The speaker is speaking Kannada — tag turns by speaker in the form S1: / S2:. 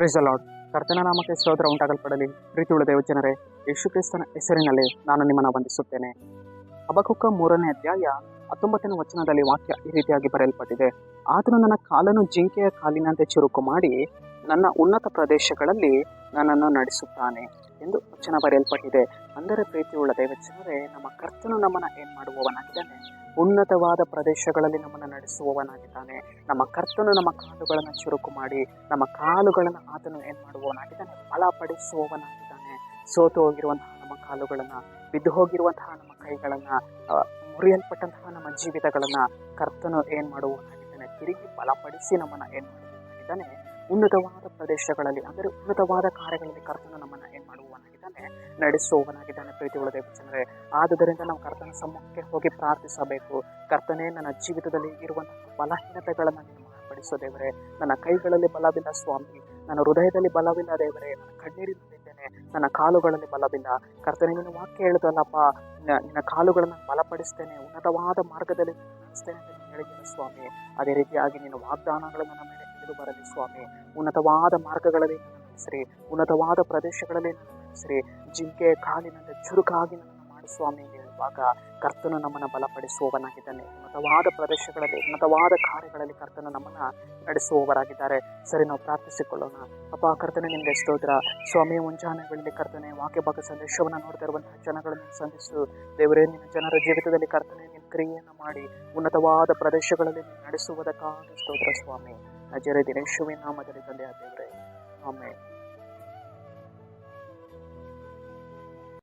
S1: ಪ್ರೈಸ್ ಲಾರ್ಡ್ ಕರ್ತನ ನಾಮಕ್ಕೆ ಸ್ತೋತ್ರ ಉಂಟಾಗಲ್ಪಡಲಿ. ಪ್ರೀತಿಯುಳ್ಳ ದೇವಜನರೇ ಯೇಸು ಕ್ರಿಸ್ತನ ಹೆಸರಿನಲ್ಲಿ ನಾನು ನಿಮ್ಮನ್ನು ವಂದಿಸುತ್ತೇನೆ. ಅಬಕುಕ್ಕ ಮೂರನೇ ಅಧ್ಯಾಯ ಹತ್ತೊಂಬತ್ತನೇ ವಚನದಲ್ಲಿ ವಾಕ್ಯ ಈ ರೀತಿಯಾಗಿ ಬರೆಯಲ್ಪಟ್ಟಿದೆ. ಆತನು ನನ್ನ ಕಾಲನ್ನು ಜಿಂಕೆಯ ಕಾಲಿನಂತೆ ಚುರುಕು ಮಾಡಿ ನನ್ನ ಉನ್ನತ ಪ್ರದೇಶಗಳಲ್ಲಿ ನನ್ನನ್ನು ನಡೆಸುತ್ತಾನೆ ಎಂದು ವಚನ ಬರೆಯಲ್ಪಟ್ಟಿದೆ. ಅಂದರೆ ಪ್ರೀತಿಯುಳ್ಳ ದೇವಜನರೇ ನಮ್ಮ ಕರ್ತನು ನಮ್ಮನ್ನು ಏನು ಮಾಡುವವನಾಗಿದ್ದಾನೆ? ಉನ್ನತವಾದ ಪ್ರದೇಶಗಳಲ್ಲಿ ನಮ್ಮನ್ನು ನಡೆಸುವವನಾಗಿದ್ದಾನೆ. ನಮ್ಮ ಕರ್ತನು ನಮ್ಮ ಕಾಲುಗಳನ್ನು ಚುರುಕು ಮಾಡಿ, ನಮ್ಮ ಕಾಲುಗಳನ್ನು ಆತನು ಏನು ಮಾಡುವವನಾಗಿದ್ದಾನೆ? ಬಲಪಡಿಸುವವನಾಗಿದ್ದಾನೆ. ಸೋತು ಹೋಗಿರುವಂತಹ ನಮ್ಮ ಕಾಲುಗಳನ್ನು, ಬಿದ್ದು ಹೋಗಿರುವಂತಹ ನಮ್ಮ ಕೈಗಳನ್ನು ಮುರಿಯಲ್ಪಟ್ಟಂತಹ ನಮ್ಮ ಜೀವಿತಗಳನ್ನು ಕರ್ತನು ಏನು ಮಾಡುವವನಾಗಿದ್ದಾನೆ? ತಿರುಗಿ ಬಲಪಡಿಸಿ ನಮ್ಮನ್ನು ಏನು ಮಾಡುವವನಾಗಿದ್ದಾನೆ? ಉನ್ನತವಾದ ಪ್ರದೇಶಗಳಲ್ಲಿ, ಅಂದರೆ ಉನ್ನತವಾದ ಕಾರ್ಯಗಳಲ್ಲಿ ಕರ್ತನು ನಮ್ಮನ್ನ ಏನ್ ನಡೆಸುವವನಾಗಿದ್ದಾನೆ ಪ್ರೀತಿ ದೇವಚನರೇ ಆದುದರಿಂದ ನಾವು ಕರ್ತನ ಸಮ್ಮುಖಕ್ಕೆ ಹೋಗಿ ಪ್ರಾರ್ಥಿಸಬೇಕು. ಕರ್ತನೇ, ನನ್ನ ಜೀವಿತದಲ್ಲಿ ಇರುವಂತಹ ಬಲಹೀನತೆಗಳನ್ನು ನೀನು ಮಾರ್ಪಡಿಸೋ ದೇವರೇ. ನನ್ನ ಕೈಗಳಲ್ಲಿ ಬಲವಿಲ್ಲ ಸ್ವಾಮಿ. ನನ್ನ ಹೃದಯದಲ್ಲಿ ಬಲವಿಲ್ಲ ದೇವರೇ. ನನ್ನ ಕಣ್ಣೀರಿನಲ್ಲಿದ್ದೇನೆ ನನ್ನ ಕಾಲುಗಳಲ್ಲಿ ಬಲವಿಲ್ಲ. ಕರ್ತನೆ, ನೀನು ವಾಕ್ಯ ಹೇಳುದಲ್ಲಪ್ಪ. ನಿನ್ನ- ಕಾಲುಗಳನ್ನು ಬಲಪಡಿಸ್ತೇನೆ. ಉನ್ನತವಾದ ಮಾರ್ಗದಲ್ಲಿ ನಡೆಸ್ತೇನೆ ಅಂತ ನೀನು ಹೇಳಿದ್ದೀಯ ಸ್ವಾಮಿ. ಅದೇ ರೀತಿಯಾಗಿ ನೀನು ವಾಗ್ದಾನಗಳನ್ನು ನಮ್ಮ ಮೇಲೆ ತಿಳಿದು ಬರಲಿ ಸ್ವಾಮಿ. ಉನ್ನತವಾದ ಮಾರ್ಗಗಳಲ್ಲಿ ಸರಿ ಉನ್ನತವಾದ ಪ್ರದೇಶಗಳಲ್ಲಿ ನಡೆಸಿರಿ ಜಿಂಕೆ ಕಾಲಿನಂತೆ ಚುರುಕಾಗಿ ನಮ್ಮನ್ನು ಮಾಡಿ ಸ್ವಾಮಿ ಹೇಳುವಾಗ ಕರ್ತನು ನಮ್ಮನ್ನು ಬಲಪಡಿಸುವವನಾಗಿದ್ದಾನೆ. ಉನ್ನತವಾದ ಪ್ರದೇಶಗಳಲ್ಲಿ, ಉನ್ನತವಾದ ಕಾರ್ಯಗಳಲ್ಲಿ ಕರ್ತನು ನಮ್ಮನ್ನು ನಡೆಸುವವರಾಗಿದ್ದಾರೆ. ಸರಿ, ನಾವು ಪ್ರಾರ್ಥಿಸಿಕೊಳ್ಳೋಣ. ಅಪ್ಪ, ಕರ್ತನೆ, ನಿಮಗೆ ಎಷ್ಟೋದ್ರ ಸ್ವಾಮಿ, ಮುಂಜಾನೆಗಳಲ್ಲಿ ಕರ್ತನೆ ವಾಕ್ಯ ಭಾಗ ಸಂದೇಶವನ್ನು ನೋಡ್ತಾ ಇರುವಂತಹ ಜನಗಳನ್ನು ಸಂಧಿಸು. ದೇವರೇ, ನಿನ್ನ ಜನರ ಜೀವಿತದಲ್ಲಿ ಕರ್ತನೆ, ನಿನ್ನ ಕ್ರಿಯೆಯನ್ನು ಮಾಡಿ, ಉನ್ನತವಾದ ಪ್ರದೇಶಗಳಲ್ಲಿ ನಡೆಸುವುದಕ್ಕಾಗಿ ಸ್ತೋತ್ರ ಸ್ವಾಮಿ. ನಜರೆ ದಿನೇಶುವಿನ ನಾಮದಲ್ಲಿ ತಂದೆಯ ದೇವರೇ. ಆಮೇಲೆ